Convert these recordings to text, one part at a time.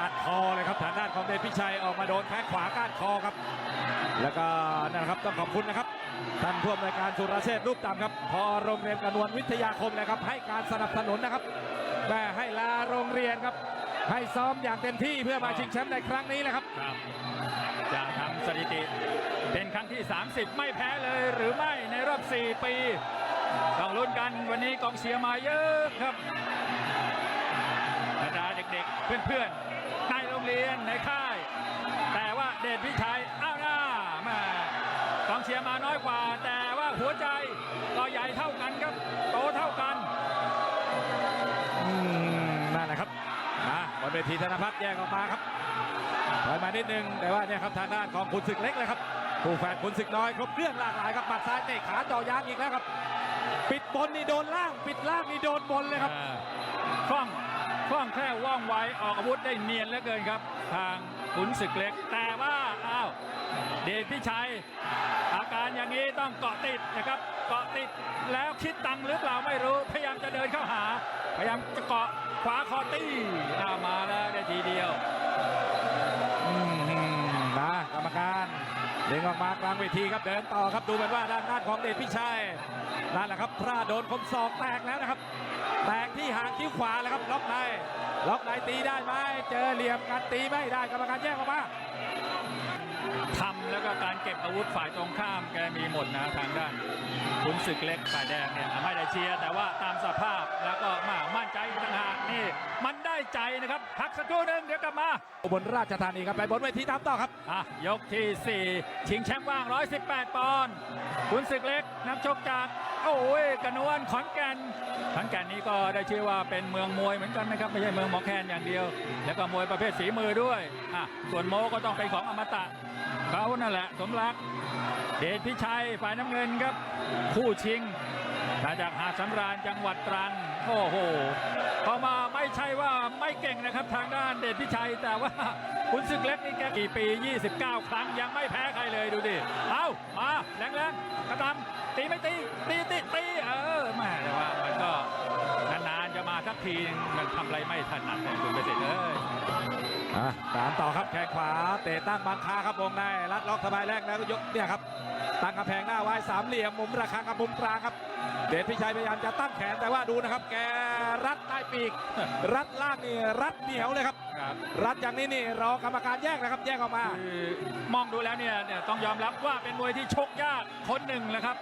ก้านคอเลยครับทางด้านของเดชพิชัยออกมาโดนแข้งขวาก้านคอครับ แล้วก็นะครับต้องขอบคุณนะครับท่านผู้อำนวยการสุรเชษรูปต่ำครับ พอโรงเรียนกนวลวิทยาคมนะครับ ให้การสนับสนุนนะครับแม่ให้ลาโรงเรียนครับ ให้ซ้อมอย่างเต็มที่เพื่อมาชิงแชมป์ในครั้งนี้แหละครับครับจะทำสถิติ เป็นครั้งที่ 30 ไม่แพ้เลยหรือไม่ในรอบ 4 ปีต้องลุ้นกันวันนี้กองเชียร์มาเยอะครับบรรดาเด็กๆ เพื่อนๆ เรียนในค่าย แต่ว่าเดชพิชัยอ้าวหน้าแม่กองเชียร์มาน้อยกว่า แต่ว่าหัวใจก็ใหญ่เท่ากันครับ โตเท่ากันอืมนั่นแหละครับอะบนเวทีธนพัฒน์แยกออกมาครับถอยมานิดนึงแต่ว่าเนี่ยครับทางด้านของขุนศึกเล็กเลยครับผู้แฝดขุนศึกน้อยครบเครื่องหลากหลายครับหมัดซ้ายเตะขาเจ่อยางอีกแล้วครับ ปิดบนนี่โดนล่าง ปิดล่างนี่โดนบนเลยครับอ่าคล่อง คล่องแคล่วว่องไวออกอาวุธได้เนียนเหลือเกินครับ ทางขุนศึกเล็ก แต่ว่าอ้าวเดชพิชัย อาการอย่างนี้ต้องเกาะติดนะครับ เกาะติดแล้วคิดตังหรือเปล่าไม่รู้ พยายามจะเดินเข้าหา พยายามจะเกาะขวาคอตี้อามาแล้วได้ทีเดียวมนะกรรมการเด้งออกมากลางเวทีครับเดินต่อครับดูเหมือนว่าด้านด้านของเดชพิชัยนั่นแหละครับพลาดโดนคมศอกแตกแล้วนะครับ หางคิ้วขวาแล้วครับล็อกในล็อกในตีได้ไหมเจอเหลี่ยมกันตีไม่ได้กรรมการแยกออกมาทำแล้วก็การเก็บอาวุธฝ่ายตรงข้ามแกมีหมดนะทางด้านขุนศึกเล็กฝ่ายแดงเนี่ยไม่ได้เชียร์แต่ว่าตามสภาพแล้วก็มามั่นใจอีกต่างหากนี่ มันได้ใจนะครับพักสักครู่หนึงเดี๋ยวกลับมาอุบลราชธานีครับไปบนเวทีตามต่อครับอะยกที่ 4 ชิงแชมป์ว่าง 118 ปอนด์ขุนศึกเล็กนักชกจาก โอ้ยกระนวนขอนแก่นขอนแก่นนี้ก็ได้ชื่อว่าเป็นเมืองมวยเหมือนกันนะครับ ไม่ใช่เมืองหมอแคนอย่างเดียว แล้วก็มวยประเภทฝีมือด้วยอะส่วนโมก็ต้องเป็นของอมตะเขานั่นแหละ สมรักเดชพิชัยฝ่ายน้ำเงินครับ คู่ชิง มาจากหาดสำราญจังหวัดตรังโอ้โหเข้ามาไม่ใช่ว่าไม่เก่งนะครับทางด้านเดชพิชัย แต่ว่าคุณศึกเล็กนี่แกกี่ปี 29 ครั้งยังไม่แพ้ใครเลยดูดิ เอามาแรงๆกระทำตีไม่ตี ตีตีตีเออแม่แต่ว่ามันก็นานๆจะมาสักทีมันทำอะไรไม่ถนัดเนี่ยคุณเกษตรเอ้ยตามต่อครับแข้งขวาเตะตั้งบังคาครับวงในรัดล็อกสบายแรกแล้วก็ยกเนี่ยครับ ตั้งกำแพงหน้าไว้สามเหลี่ยมมุมระฆังกับมุมกลางครับ เดชพิชัยพยายามจะตั้งแขนแต่ว่าดูนะครับ แกรัดใต้ปีก รัดล่างนี่รัดเหนียวเลยครับครับรัดอย่างนี้นี่รอกรรมการแยกนะครับแยกออกมาคือมองดูแล้วเนี่ยเนี่ยต้องยอมรับว่าเป็นมวยที่ชกยากคนหนึ่งแหละครับ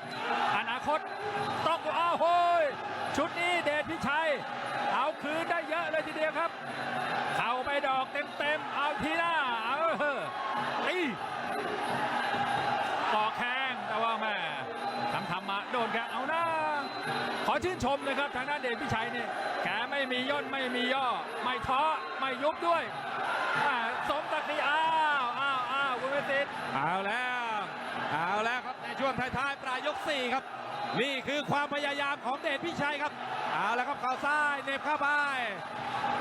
อนาคตต้องอ้าวโหยชุดนี้เดชพิชัย เอาคืนได้เยอะเลยทีเดียวครับ เข้าไปดอกเต็มๆเอาทีหน้าเอาเฮ้อตีออกแข้งแต่ว่าแม่ทำทำ มาโดนแข้งเอาหน้า ขอชื่นชมนะครับทางด้านเดชพิชัยเนี่ยแกไม่มีย่นไม่มีย่อ ไม่ท้อไม่ยุบด้วยอ่าสมศักดิ์ศรีอ้าวอ้าวอ้าวคุณเวสิทธิ์เอาแล้ว เอาแล้วครับในช่วงท้ายๆปลายยกสี่ครับ นี่คือความพยายามของเดชพิชัยครับเอาแล้วครับเข่าซ้ายเหน็บเข้าไป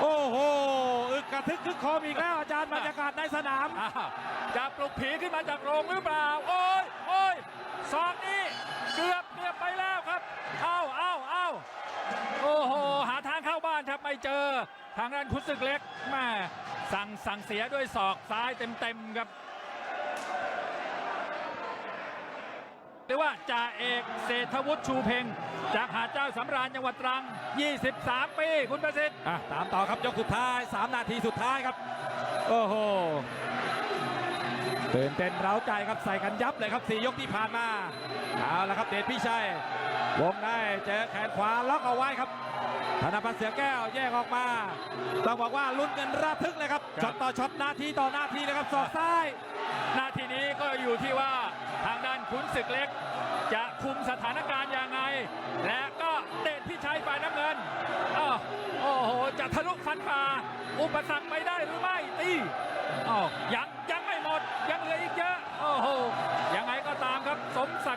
โอ้โหอึกกระทึกคึกโครมอีกแล้วอาจารย์บรรยากาศในสนามอ้าวจะปลุกผีขึ้นมาจากโรงหรือเปล่า โอ้ยโอ้ยศอกนี้ เกือบเกือบไปแล้วครับ เอ้าเอ้าเอ้าโอ้โห หาทางเข้าบ้านครับไม่เจอ ทางด้านคุศึกเล็กแม่สั่งสั่งเสียด้วยศอกซ้ายเต็มๆครับหรือว่าจ่าเอกเศรษฐวุฒิชูเพ็งจากหาดเจ้าสำราญจังหวัดตรัง 23 ปี คุณประสิทธิ์อะตามต่อครับยกสุดท้าย 3 นาทีสุดท้ายครับ โอ้โห ตื่นเต้นเร้าใจครับใส่กันยับเลยครับสี่ยกที่ผ่านมาเอาละครับเดชพี่ชัยวงในเจอแขนขวาล็อกเอาไว้ครับธนพัฒน์เสือแก้วแยกออกมาต้องบอกว่าลุ้นกันระทึกเลยครับครับช็อตต่อช็อตนาทีต่อนาทีเลยครับศอกซ้ายนาทีนี้ก็อยู่ที่ว่าทางด้านขุนศึกเล็ก จะคุมสถานการณ์ยังไง และก็เดชพิชัยฝ่ายน้ำเงินอ้าวโอ้โหจะทะลุฟันฝ่าอุปสรรคไปได้หรือไม่ตีอ้าวยัง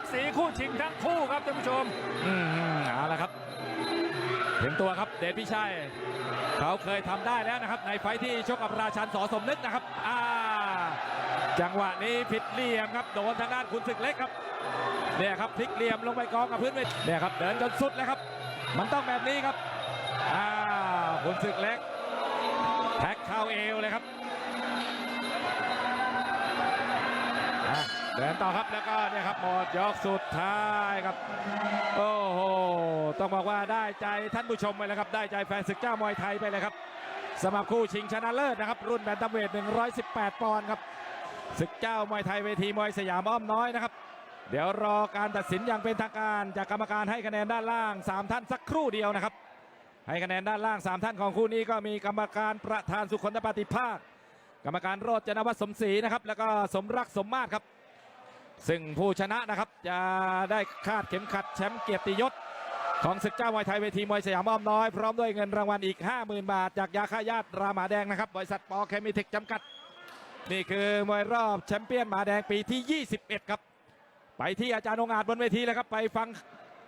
ศักดิ์ศรีคู่ชิงทั้งคู่ครับท่านผู้ชมอืมเอาละครับถึงตัวครับเดชพิชัยเขาเคยทำได้แล้วนะครับ ในไฟท์ที่ชกกับราชันสอสมนึกนะครับอ่าจังหวะนี้ผิดเหลี่ยมครับโดนทางด้านขุนศึกเล็กครับเนี่ยครับพลิกเหลี่ยมลงไปกองกับพื้นไปเนี่ยครับเดินจนสุดแล้วครับ มันต้องแบบนี้ครับอ่าขุนศึกเล็กแท็กเข้าเอวเลยครับ เดินต่อครับแล้วก็เนี่ยครับหมดยกสุดท้ายครับ โอ้โหต้องบอกว่าได้ใจท่านผู้ชมไปแล้วครับ ได้ใจแฟนศึกเจ้ามวยไทยไปเลยครับสำหรับคู่ชิงชนะเลิศนะครับ รุ่นแบนตัมเวท 118 ปอนด์ครับศึกเจ้ามวยไทยเวทีมวยสยามอ้อมน้อยนะครับ เดี๋ยวรอการตัดสินอย่างเป็นทางการ จากกรรมการให้คะแนนด้านล่าง 3 ท่านสักครู่เดียวนะครับ ให้คะแนนด้านล่าง 3 ท่านของคู่นี้ก็มีกรรมการประธานสุคนปฏิภาค กรรมการโรจนวัฒน์สมศรีนะครับแล้วก็สมรักสมมาตรครับ ซึ่งผู้ชนะนะครับจะได้คาดเข็มขัดแชมป์เกียรติยศ ของศึกเจ้ามวยไทยเวทีมวยสยามอ้อมน้อย พร้อมด้วยเงินรางวัลอีก 50,000 บาท จากยาฆ่าญาติรามาแดงนะครับ บริษัทปอเคมีเทคจำกัด นี่คือมวยรอบแชมเปี้ยนหมาแดงปีที่ 21 ครับ ไปที่อาจารย์องอาจบนเวทีเลยครับ ไปฟัง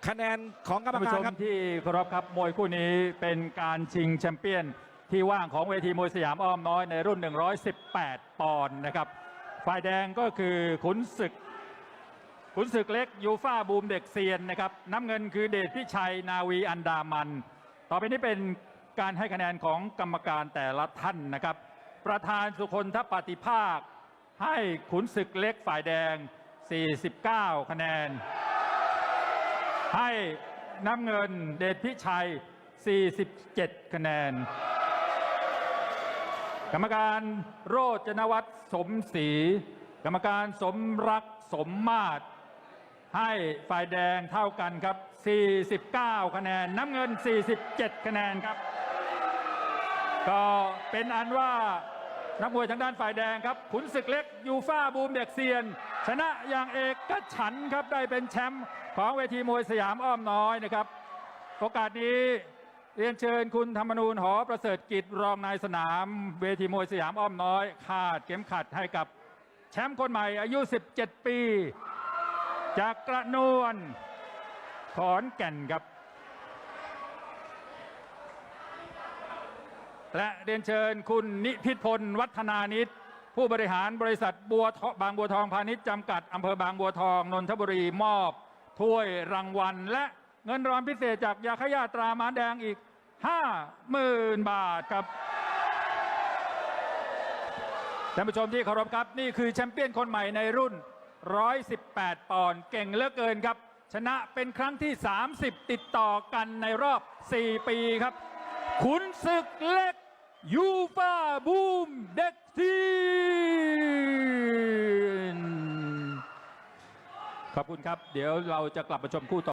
คะแนนของกรรมท่านผู้กาชรมครับที่เคารพครับมวยคู่นี้เป็นการชิงแชมเปี้ยนที่ว่างของเวทีมวยสยามอ้อมน้อยในรุ่น 118 ปอนด์นะครับฝ่ายแดงก็คือขุนศึก ขุนศึกเล็กยูฟ่าบูมเด็กเซียนนะครับน้ำเงินคือเดชพิชัยนาวีอันดามัน ต่อไปนี้เป็นการให้คะแนนของกรรมการแต่ละท่านนะครับ ประธานสุคนทปฏิภาค ให้ขุนศึกเล็กฝ่ายแดง 49 คะแนน ให้น้ำเงินเดชพิชัย 47 คะแนน กรรมการโรจนวัฒน์สมศรีกรรมการสมรักสมมาตร ให้ฝ่ายแดงเท่ากันครับ 49 คะแนน น้ำเงิน 47 คะแนนครับ ก็เป็นอันว่านักมวยทางด้านฝ่ายแดงครับ ขุนศึกเล็กยูฟ่าบูมเด็กเซียน ชนะอย่างเอกฉันครับได้เป็นแชมป์ของเวทีมวยสยามอ้อมน้อยนะครับ โอกาสนี้เรียนเชิญคุณธรรมนูญหอประเสริฐกิจรองนายสนาม เวทีมวยสยามอ้อมน้อยคาดเข็มขัดให้กับแชมป์คนใหม่อายุ 17 ปี จากกระนวนขอนแก่นครับ และเรียนเชิญคุณนิพิษพลวัฒนานิตผู้บริหารบริษัทบัวทบางบัวทองพาณิชย์จำกัดอำเภอบางบัวทองนนทบุรีมอบ ถ้วยรางวัล และเงินรางวัลพิเศษจากยาขยาตรามาแดงอีก 50,000 บาทครับท่านผู้ชมที่เคารพครับ นี่คือแชมเปี้ยนคนใหม่ในรุ่น 118 ปอนด์เก่งเหลือเกินครับ ชนะเป็นครั้งที่ 30 ติดต่อกันในรอบ 4 ปีครับ ขุนศึกเล็กยูฟาบูมเด็กทีนขอบคุณครับ เดี๋ยวเราจะกลับมาชมคู่ต่อ